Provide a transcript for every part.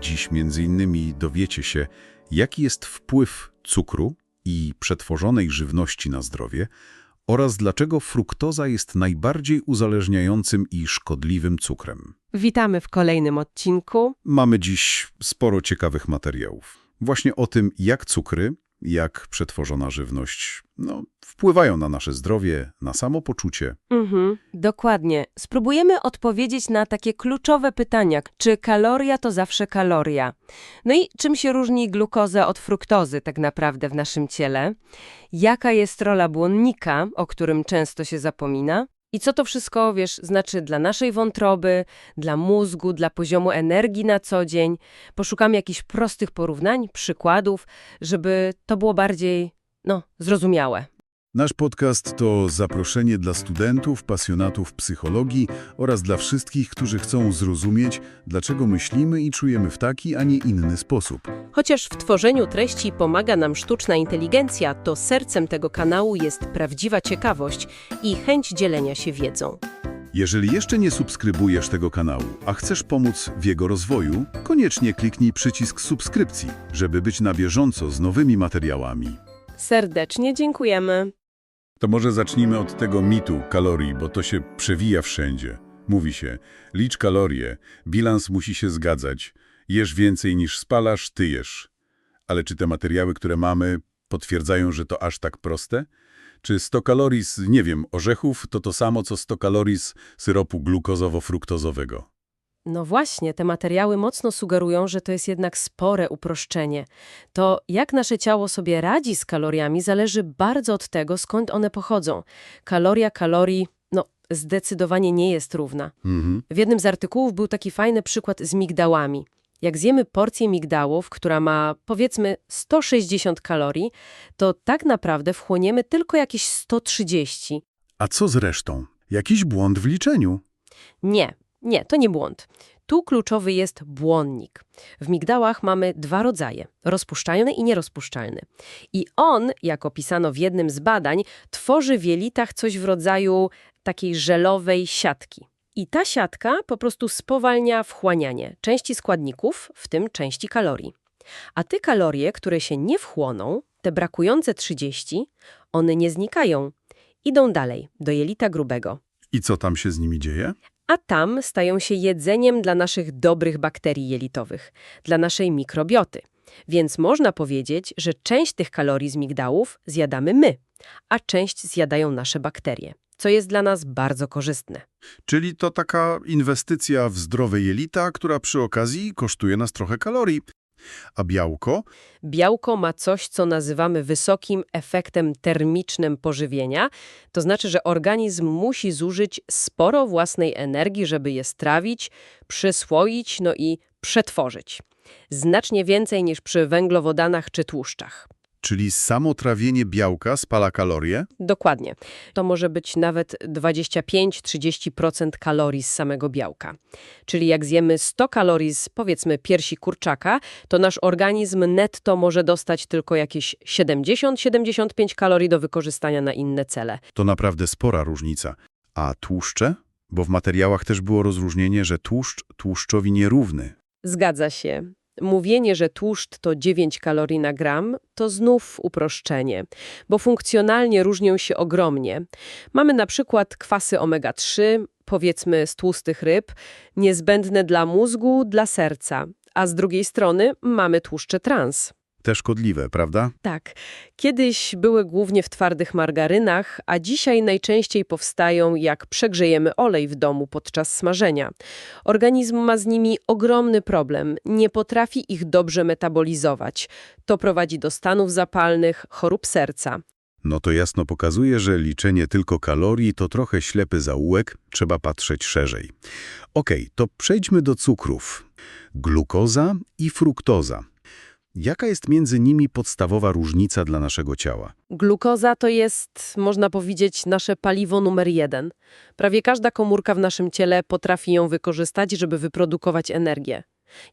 Dziś między innymi dowiecie się, jaki jest wpływ cukru i przetworzonej żywności na zdrowie oraz dlaczego fruktoza jest najbardziej uzależniającym i szkodliwym cukrem. Witamy w kolejnym odcinku. Mamy dziś sporo ciekawych materiałów. Właśnie o tym, jak cukry, jak przetworzona żywność no, wpływają na nasze zdrowie, na samopoczucie. Mhm, dokładnie. Spróbujemy odpowiedzieć na takie kluczowe pytania. Czy kaloria to zawsze kaloria? No i czym się różni glukoza od fruktozy tak naprawdę w naszym ciele? Jaka jest rola błonnika, o którym często się zapomina? I co to wszystko, wiesz, znaczy dla naszej wątroby, dla mózgu, dla poziomu energii na co dzień? Poszukamy jakichś prostych porównań, przykładów, żeby to było bardziej, no, zrozumiałe. Nasz podcast to zaproszenie dla studentów, pasjonatów psychologii oraz dla wszystkich, którzy chcą zrozumieć, dlaczego myślimy i czujemy w taki, a nie inny sposób. Chociaż w tworzeniu treści pomaga nam sztuczna inteligencja, to sercem tego kanału jest prawdziwa ciekawość i chęć dzielenia się wiedzą. Jeżeli jeszcze nie subskrybujesz tego kanału, a chcesz pomóc w jego rozwoju, koniecznie kliknij przycisk subskrypcji, żeby być na bieżąco z nowymi materiałami. Serdecznie dziękujemy. To może zacznijmy od tego mitu kalorii, bo to się przewija wszędzie. Mówi się, licz kalorie, bilans musi się zgadzać, jesz więcej niż spalasz, ty jesz. Ale czy te materiały, które mamy, potwierdzają, że to aż tak proste? Czy 100 kalorii z, nie wiem, orzechów to to samo, co 100 kalorii z syropu glukozowo-fruktozowego? No właśnie, te materiały mocno sugerują, że to jest jednak spore uproszczenie. To, jak nasze ciało sobie radzi z kaloriami, zależy bardzo od tego, skąd one pochodzą. Kaloria kalorii, no, zdecydowanie nie jest równa. Mhm. W jednym z artykułów był taki fajny przykład z migdałami. Jak zjemy porcję migdałów, która ma powiedzmy 160 kalorii, to tak naprawdę wchłoniemy tylko jakieś 130. A co z resztą? Jakiś błąd w liczeniu? Nie, nie, to nie błąd. Tu kluczowy jest błonnik. W migdałach mamy dwa rodzaje, rozpuszczalny i nierozpuszczalny. I on, jak opisano w jednym z badań, tworzy w jelitach coś w rodzaju takiej żelowej siatki. I ta siatka po prostu spowalnia wchłanianie części składników, w tym części kalorii. A te kalorie, które się nie wchłoną, te brakujące 30, one nie znikają. Idą dalej, do jelita grubego I co tam się z nimi dzieje? A tam stają się jedzeniem dla naszych dobrych bakterii jelitowych, dla naszej mikrobioty. Więc można powiedzieć, że część tych kalorii z migdałów zjadamy my, a część zjadają nasze bakterie, co jest dla nas bardzo korzystne. Czyli to taka inwestycja w zdrowe jelita, która przy okazji kosztuje nas trochę kalorii. A białko? Białko ma coś, co nazywamy wysokim efektem termicznym pożywienia, to znaczy, że organizm musi zużyć sporo własnej energii, żeby je strawić, przyswoić, no i przetworzyć. Znacznie więcej niż przy węglowodanach czy tłuszczach. Czyli samo trawienie białka spala kalorie? Dokładnie. To może być nawet 25-30% kalorii z samego białka. Czyli jak zjemy 100 kalorii z powiedzmy piersi kurczaka, to nasz organizm netto może dostać tylko jakieś 70-75 kalorii do wykorzystania na inne cele. To naprawdę spora różnica. A tłuszcze? Bo w materiałach też było rozróżnienie, że tłuszcz tłuszczowi nierówny. Zgadza się. Mówienie, że tłuszcz to 9 kalorii na gram, to znów uproszczenie, bo funkcjonalnie różnią się ogromnie. Mamy na przykład kwasy omega-3, powiedzmy z tłustych ryb, niezbędne dla mózgu, dla serca, a z drugiej strony mamy tłuszcze trans. Te szkodliwe, prawda? Tak, kiedyś były głównie w twardych margarynach, a dzisiaj najczęściej powstają jak przegrzejemy olej w domu podczas smażenia. Organizm ma z nimi ogromny problem, nie potrafi ich dobrze metabolizować. To prowadzi do stanów zapalnych, chorób serca. No to jasno pokazuje, że liczenie tylko kalorii to trochę ślepy zaułek, trzeba patrzeć szerzej. Okej, to przejdźmy do cukrów. Glukoza i fruktoza. Jaka jest między nimi podstawowa różnica dla naszego ciała? Glukoza to jest, można powiedzieć, nasze paliwo numer jeden. Prawie każda komórka w naszym ciele potrafi ją wykorzystać, żeby wyprodukować energię.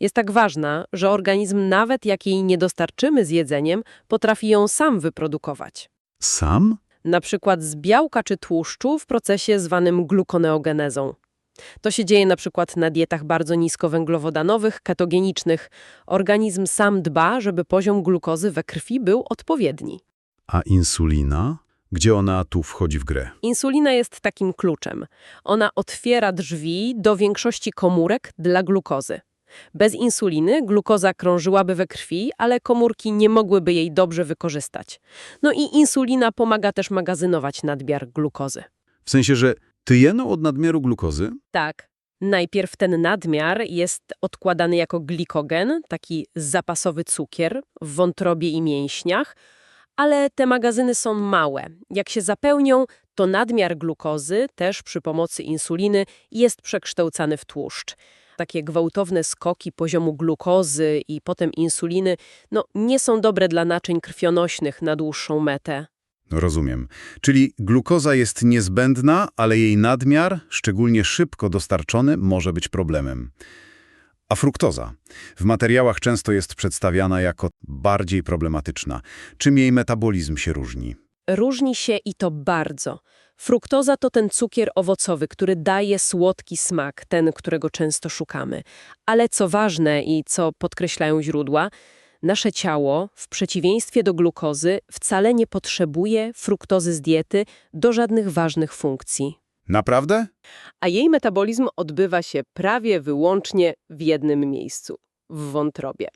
Jest tak ważna, że organizm, nawet jak jej nie dostarczymy z jedzeniem, potrafi ją sam wyprodukować. Sam? Na przykład z białka czy tłuszczu w procesie zwanym glukoneogenezą. To się dzieje na przykład na dietach bardzo niskowęglowodanowych, ketogenicznych. Organizm sam dba, żeby poziom glukozy we krwi był odpowiedni. A insulina? Gdzie ona tu wchodzi w grę? Insulina jest takim kluczem. Ona otwiera drzwi do większości komórek dla glukozy. Bez insuliny glukoza krążyłaby we krwi, ale komórki nie mogłyby jej dobrze wykorzystać. No i insulina pomaga też magazynować nadmiar glukozy. W sensie, że tyjeno od nadmiaru glukozy? Tak. Najpierw ten nadmiar jest odkładany jako glikogen, taki zapasowy cukier w wątrobie i mięśniach, ale te magazyny są małe. Jak się zapełnią, to nadmiar glukozy, też przy pomocy insuliny, jest przekształcany w tłuszcz. Takie gwałtowne skoki poziomu glukozy i potem insuliny no, nie są dobre dla naczyń krwionośnych na dłuższą metę. Rozumiem. Czyli glukoza jest niezbędna, ale jej nadmiar, szczególnie szybko dostarczony, może być problemem. A fruktoza? W materiałach często jest przedstawiana jako bardziej problematyczna. Czym jej metabolizm się różni? Różni się i to bardzo. Fruktoza to ten cukier owocowy, który daje słodki smak, ten, którego często szukamy. Ale co ważne i co podkreślają źródła, nasze ciało, w przeciwieństwie do glukozy, wcale nie potrzebuje fruktozy z diety do żadnych ważnych funkcji. Naprawdę? A jej metabolizm odbywa się prawie wyłącznie w jednym miejscu w wątrobie.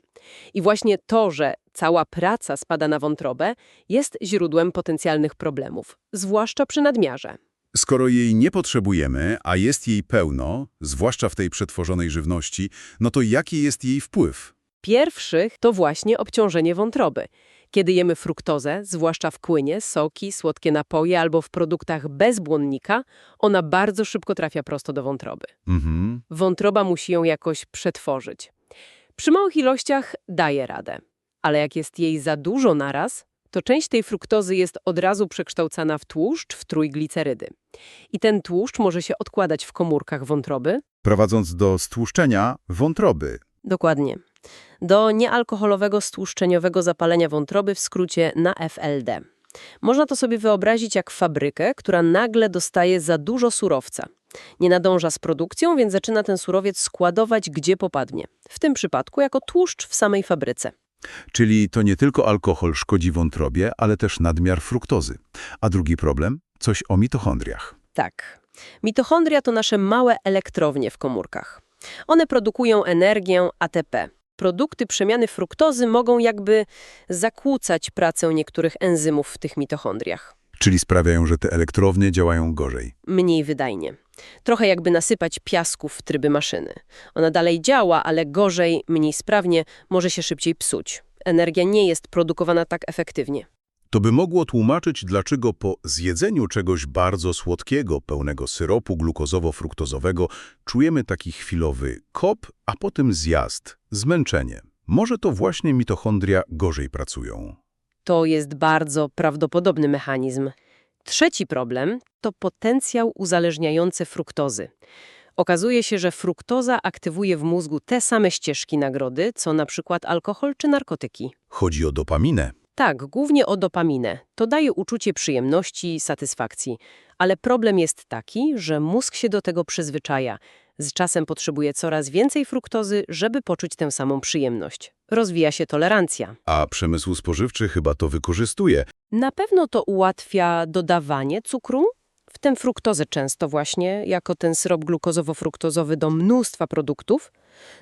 I właśnie to, że cała praca spada na wątrobę, jest źródłem potencjalnych problemów, zwłaszcza przy nadmiarze. Skoro jej nie potrzebujemy, a jest jej pełno, zwłaszcza w tej przetworzonej żywności, no to jaki jest jej wpływ? Pierwszy to właśnie obciążenie wątroby. Kiedy jemy fruktozę, zwłaszcza w płynie, soki, słodkie napoje albo w produktach bez błonnika, ona bardzo szybko trafia prosto do wątroby. Mhm. Wątroba musi ją jakoś przetworzyć. Przy małych ilościach daje radę, ale jak jest jej za dużo naraz, to część tej fruktozy jest od razu przekształcana w tłuszcz, w trójglicerydy. I ten tłuszcz może się odkładać w komórkach wątroby, Prowadząc do stłuszczenia wątroby. Dokładnie. Do niealkoholowego stłuszczeniowego zapalenia wątroby, w skrócie na FLD. Można to sobie wyobrazić jak fabrykę, która nagle dostaje za dużo surowca. Nie nadąża z produkcją, więc zaczyna ten surowiec składować gdzie popadnie. W tym przypadku jako tłuszcz w samej fabryce. Czyli to nie tylko alkohol szkodzi wątrobie, ale też nadmiar fruktozy. A drugi problem? Coś o mitochondriach. Tak. Mitochondria to nasze małe elektrownie w komórkach. One produkują energię ATP. Produkty przemiany fruktozy mogą jakby zakłócać pracę niektórych enzymów w tych mitochondriach. Czyli sprawiają, że te elektrownie działają gorzej. Mniej wydajnie. Trochę jakby nasypać piasku w tryby maszyny. Ona dalej działa, ale gorzej, mniej sprawnie, może się szybciej psuć. Energia nie jest produkowana tak efektywnie. To by mogło tłumaczyć, dlaczego po zjedzeniu czegoś bardzo słodkiego, pełnego syropu glukozowo-fruktozowego, czujemy taki chwilowy kop, a potem zjazd, zmęczenie. Może to właśnie mitochondria gorzej pracują. To jest bardzo prawdopodobny mechanizm. Trzeci problem to potencjał uzależniający fruktozy. Okazuje się, że fruktoza aktywuje w mózgu te same ścieżki nagrody, co na przykład alkohol czy narkotyki. Chodzi o dopaminę. Tak, głównie o dopaminę. To daje uczucie przyjemności i satysfakcji. Ale problem jest taki, że mózg się do tego przyzwyczaja. Z czasem potrzebuje coraz więcej fruktozy, żeby poczuć tę samą przyjemność. Rozwija się tolerancja. A przemysł spożywczy chyba to wykorzystuje. Na pewno to ułatwia dodawanie cukru, w tym fruktozę często właśnie, jako ten syrop glukozowo-fruktozowy do mnóstwa produktów,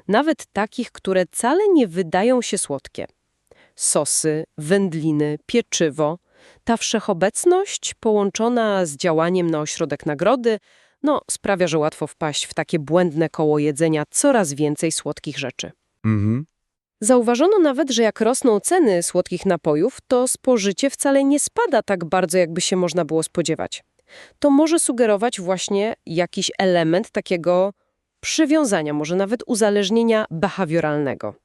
nawet takich, które wcale nie wydają się słodkie. Sosy, wędliny, pieczywo. Ta wszechobecność połączona z działaniem na ośrodek nagrody no, sprawia, że łatwo wpaść w takie błędne koło jedzenia coraz więcej słodkich rzeczy. Mhm. Zauważono nawet, że jak rosną ceny słodkich napojów, to spożycie wcale nie spada tak bardzo, jakby się można było spodziewać. To może sugerować właśnie jakiś element takiego przywiązania, może nawet uzależnienia behawioralnego.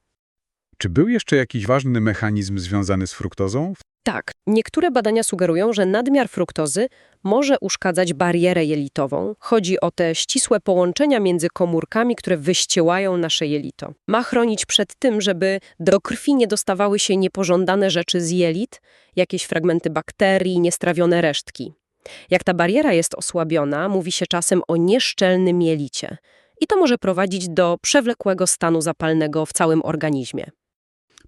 Czy był jeszcze jakiś ważny mechanizm związany z fruktozą? Tak, niektóre badania sugerują, że nadmiar fruktozy może uszkadzać barierę jelitową. Chodzi o te ścisłe połączenia między komórkami, które wyściełają nasze jelito. Ma chronić przed tym, żeby do krwi nie dostawały się niepożądane rzeczy z jelit, jakieś fragmenty bakterii, niestrawione resztki. Jak ta bariera jest osłabiona, mówi się czasem o nieszczelnym jelicie. I to może prowadzić do przewlekłego stanu zapalnego w całym organizmie.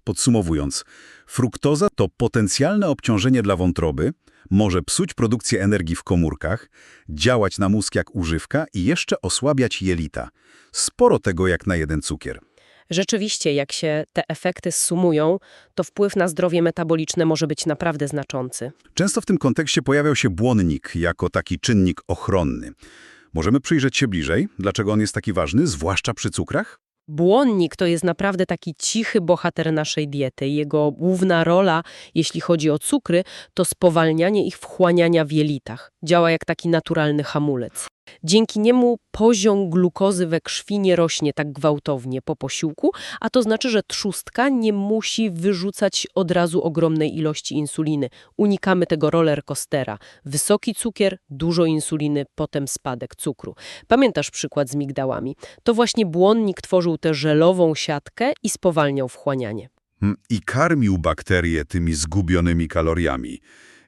Podsumowując, fruktoza to potencjalne obciążenie dla wątroby, może psuć produkcję energii w komórkach, działać na mózg jak używka i jeszcze osłabiać jelita. Sporo tego jak na jeden cukier. Rzeczywiście, jak się te efekty sumują, to wpływ na zdrowie metaboliczne może być naprawdę znaczący. Często w tym kontekście pojawiał się błonnik jako taki czynnik ochronny. Możemy przyjrzeć się bliżej, dlaczego on jest taki ważny, zwłaszcza przy cukrach? Błonnik to jest naprawdę taki cichy bohater naszej diety. Jego główna rola, jeśli chodzi o cukry, to spowalnianie ich wchłaniania w jelitach. Działa jak taki naturalny hamulec. Dzięki niemu poziom glukozy we krwi nie rośnie tak gwałtownie po posiłku, a to znaczy, że trzustka nie musi wyrzucać od razu ogromnej ilości insuliny. Unikamy tego roller coastera. Wysoki cukier, dużo insuliny, potem spadek cukru. Pamiętasz przykład z migdałami? To właśnie błonnik tworzył tę żelową siatkę i spowalniał wchłanianie. Hmm, I karmił bakterie tymi zgubionymi kaloriami.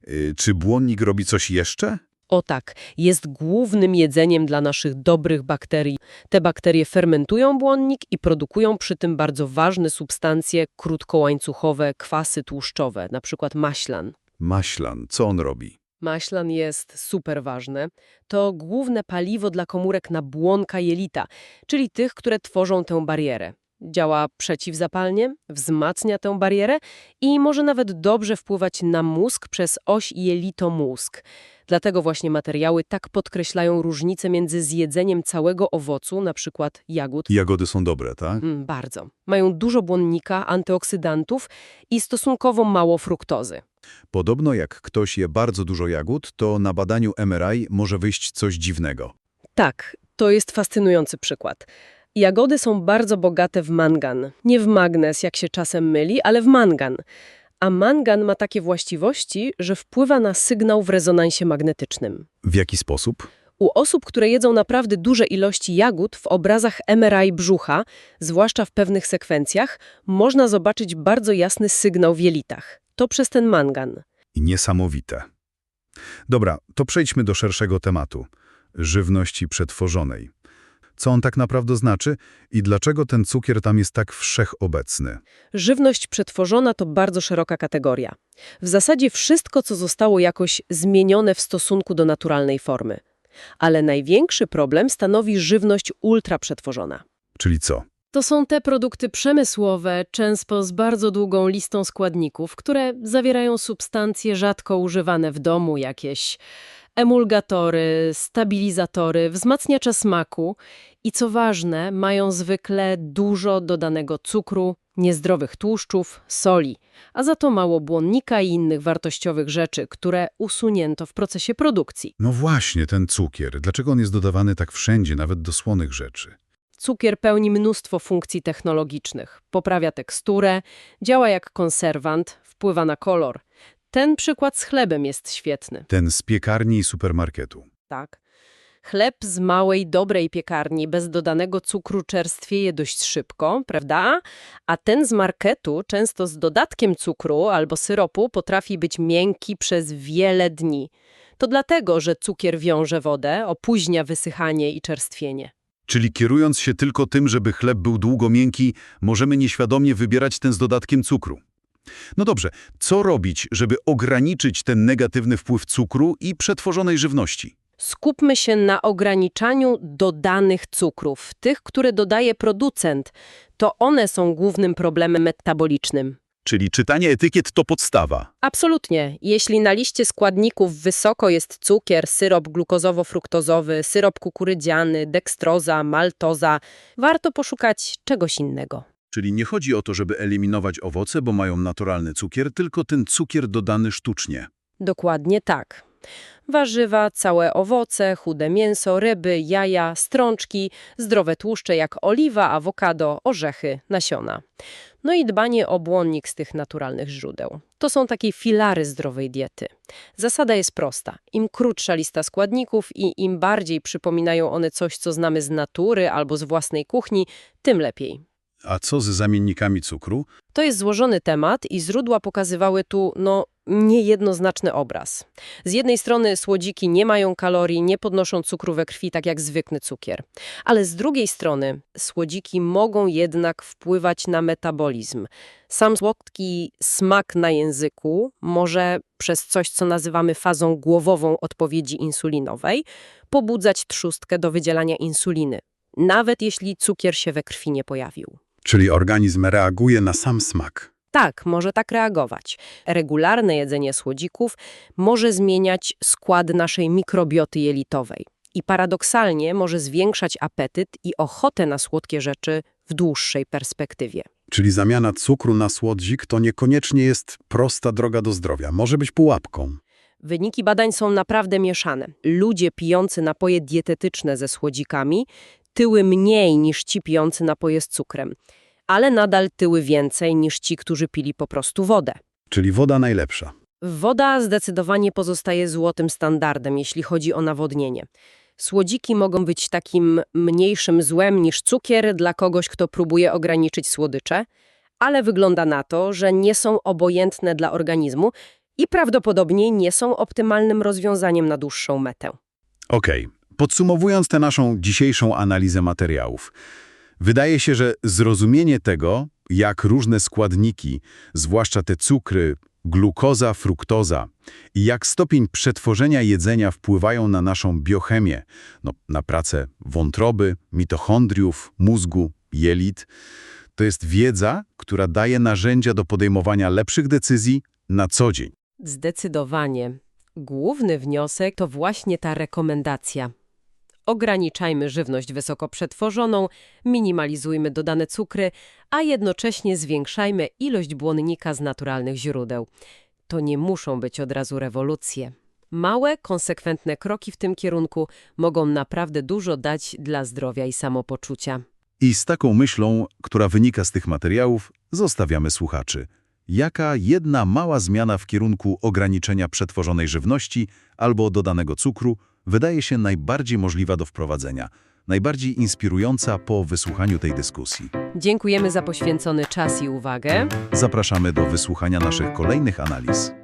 Y, Czy błonnik robi coś jeszcze? O tak, jest głównym jedzeniem dla naszych dobrych bakterii. Te bakterie fermentują błonnik i produkują przy tym bardzo ważne substancje krótkołańcuchowe, kwasy tłuszczowe, na przykład maślan. Maślan, co on robi? Maślan jest super ważne. To główne paliwo dla komórek nabłonka jelita, czyli tych, które tworzą tę barierę. Działa przeciwzapalnie, wzmacnia tę barierę i może nawet dobrze wpływać na mózg przez oś jelito-mózg. Dlatego właśnie materiały tak podkreślają różnicę między zjedzeniem całego owocu, na przykład jagód, Jagody są dobre, tak? Mm, bardzo. Mają dużo błonnika, antyoksydantów i stosunkowo mało fruktozy. Podobno jak ktoś je bardzo dużo jagód, to na badaniu MRI może wyjść coś dziwnego. Tak, to jest fascynujący przykład. Jagody są bardzo bogate w mangan. Nie w magnez, jak się czasem myli, ale w mangan. A mangan ma takie właściwości, że wpływa na sygnał w rezonansie magnetycznym. W jaki sposób? U osób, które jedzą naprawdę duże ilości jagód, w obrazach MRI brzucha, zwłaszcza w pewnych sekwencjach, można zobaczyć bardzo jasny sygnał w jelitach. To przez ten mangan. Niesamowite. Dobra, to przejdźmy do szerszego tematu. Żywności przetworzonej. Co on tak naprawdę znaczy i dlaczego ten cukier tam jest tak wszechobecny? Żywność przetworzona to bardzo szeroka kategoria. W zasadzie wszystko, co zostało jakoś zmienione w stosunku do naturalnej formy. Ale największy problem stanowi żywność ultraprzetworzona. Czyli co? To są te produkty przemysłowe, często z bardzo długą listą składników, które zawierają substancje rzadko używane w domu, jakieś emulgatory, stabilizatory, wzmacniacze smaku i co ważne, mają zwykle dużo dodanego cukru, niezdrowych tłuszczów, soli, a za to mało błonnika i innych wartościowych rzeczy, które usunięto w procesie produkcji. No właśnie, ten cukier. Dlaczego on jest dodawany tak wszędzie, nawet do słonych rzeczy? Cukier pełni mnóstwo funkcji technologicznych. Poprawia teksturę, działa jak konserwant, wpływa na kolor. Ten przykład z chlebem jest świetny. Ten z piekarni i supermarketu. Tak. Chleb z małej, dobrej piekarni bez dodanego cukru czerstwieje dość szybko, prawda? A ten z marketu, często z dodatkiem cukru albo syropu, potrafi być miękki przez wiele dni. To dlatego, że cukier wiąże wodę, opóźnia wysychanie i czerstwienie. Czyli kierując się tylko tym, żeby chleb był długo miękki, możemy nieświadomie wybierać ten z dodatkiem cukru. No dobrze, co robić, żeby ograniczyć ten negatywny wpływ cukru i przetworzonej żywności? Skupmy się na ograniczaniu dodanych cukrów, tych, które dodaje producent. To one są głównym problemem metabolicznym. Czyli czytanie etykiet to podstawa. Absolutnie. Jeśli na liście składników wysoko jest cukier, syrop glukozowo-fruktozowy, syrop kukurydziany, dekstroza, maltoza, warto poszukać czegoś innego. Czyli nie chodzi o to, żeby eliminować owoce, bo mają naturalny cukier, tylko ten cukier dodany sztucznie. Dokładnie tak. Warzywa, całe owoce, chude mięso, ryby, jaja, strączki, zdrowe tłuszcze jak oliwa, awokado, orzechy, nasiona. No i dbanie o błonnik z tych naturalnych źródeł. To są takie filary zdrowej diety. Zasada jest prosta. Im krótsza lista składników i im bardziej przypominają one coś, co znamy z natury albo z własnej kuchni, tym lepiej. A co z zamiennikami cukru? To jest złożony temat i źródła pokazywały tu, no, niejednoznaczny obraz. Z jednej strony słodziki nie mają kalorii, nie podnoszą cukru we krwi, tak jak zwykły cukier. Ale z drugiej strony słodziki mogą jednak wpływać na metabolizm. Sam słodki smak na języku może przez coś, co nazywamy fazą głowową odpowiedzi insulinowej, pobudzać trzustkę do wydzielania insuliny, nawet jeśli cukier się we krwi nie pojawił. Czyli organizm reaguje na sam smak. Tak, może tak reagować. Regularne jedzenie słodzików może zmieniać skład naszej mikrobioty jelitowej i paradoksalnie może zwiększać apetyt i ochotę na słodkie rzeczy w dłuższej perspektywie. Czyli zamiana cukru na słodzik to niekoniecznie jest prosta droga do zdrowia. Może być pułapką. Wyniki badań są naprawdę mieszane. Ludzie pijący napoje dietetyczne ze słodzikami tyły mniej niż ci pijący napoje z cukrem, ale nadal tyły więcej niż ci, którzy pili po prostu wodę. Czyli woda najlepsza. Woda zdecydowanie pozostaje złotym standardem, jeśli chodzi o nawodnienie. Słodziki mogą być takim mniejszym złem niż cukier dla kogoś, kto próbuje ograniczyć słodycze, ale wygląda na to, że nie są obojętne dla organizmu i prawdopodobnie nie są optymalnym rozwiązaniem na dłuższą metę. Okej, podsumowując tę naszą dzisiejszą analizę materiałów, wydaje się, że zrozumienie tego, jak różne składniki, zwłaszcza te cukry, glukoza, fruktoza i jak stopień przetworzenia jedzenia wpływają na naszą biochemię, no, na pracę wątroby, mitochondriów, mózgu, jelit, to jest wiedza, która daje narzędzia do podejmowania lepszych decyzji na co dzień. Zdecydowanie. Główny wniosek to właśnie ta rekomendacja. Ograniczajmy żywność wysoko przetworzoną, minimalizujmy dodane cukry, a jednocześnie zwiększajmy ilość błonnika z naturalnych źródeł. To nie muszą być od razu rewolucje. Małe, konsekwentne kroki w tym kierunku mogą naprawdę dużo dać dla zdrowia i samopoczucia. I z taką myślą, która wynika z tych materiałów, zostawiamy słuchaczy. Jaka jedna mała zmiana w kierunku ograniczenia przetworzonej żywności albo dodanego cukru wydaje się najbardziej możliwa do wprowadzenia, najbardziej inspirująca po wysłuchaniu tej dyskusji? Dziękujemy za poświęcony czas i uwagę. Zapraszamy do wysłuchania naszych kolejnych analiz.